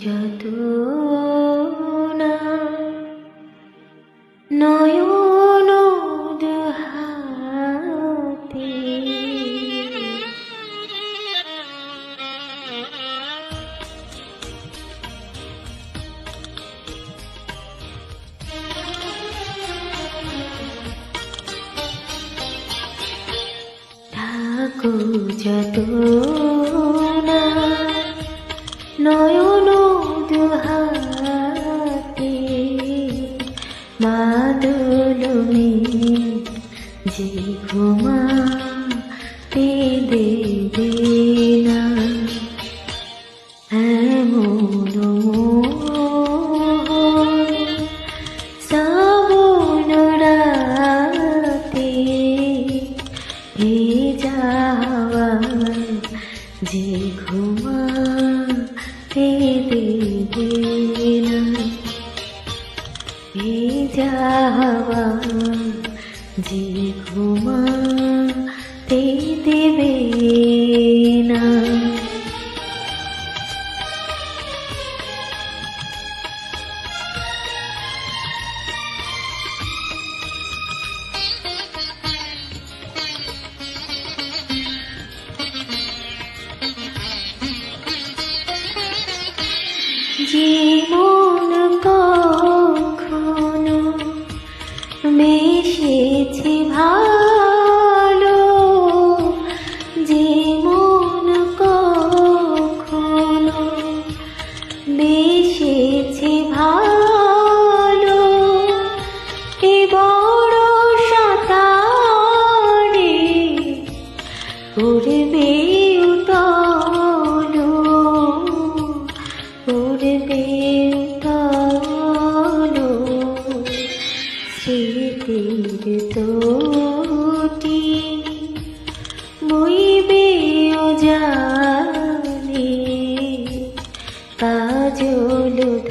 যত না নয়ন দুহাতে থাকো যত মাদলমে যে ঘুমাতে দেবে না। এমন শ্রাবণ রাতে হে যাওয়া যে ঘুমাতে দেবে যাওয়া যে ঘুমাতে দেবে না।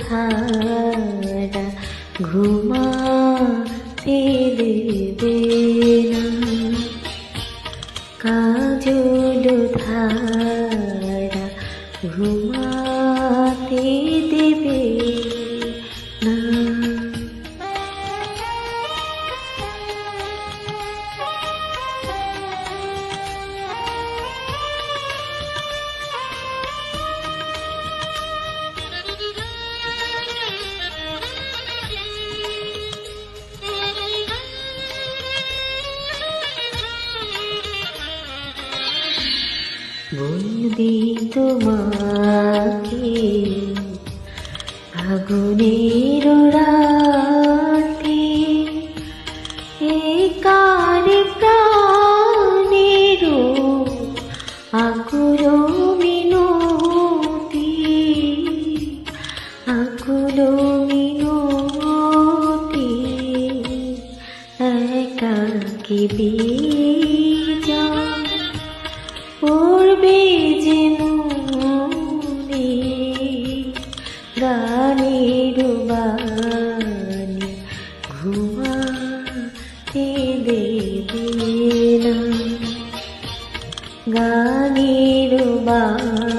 ধারা ঘুমাতে দেবে না কাজল ধারা ঘুমাতে বলবি তোমাকে। আগুনের রাতে একার প্রাণের আকুল মিনতি আকুল মিনতি একাকি বীজা পড়বে যে মনে গানের বাণী। ঘুমাতে দেবে না গানের বাণী।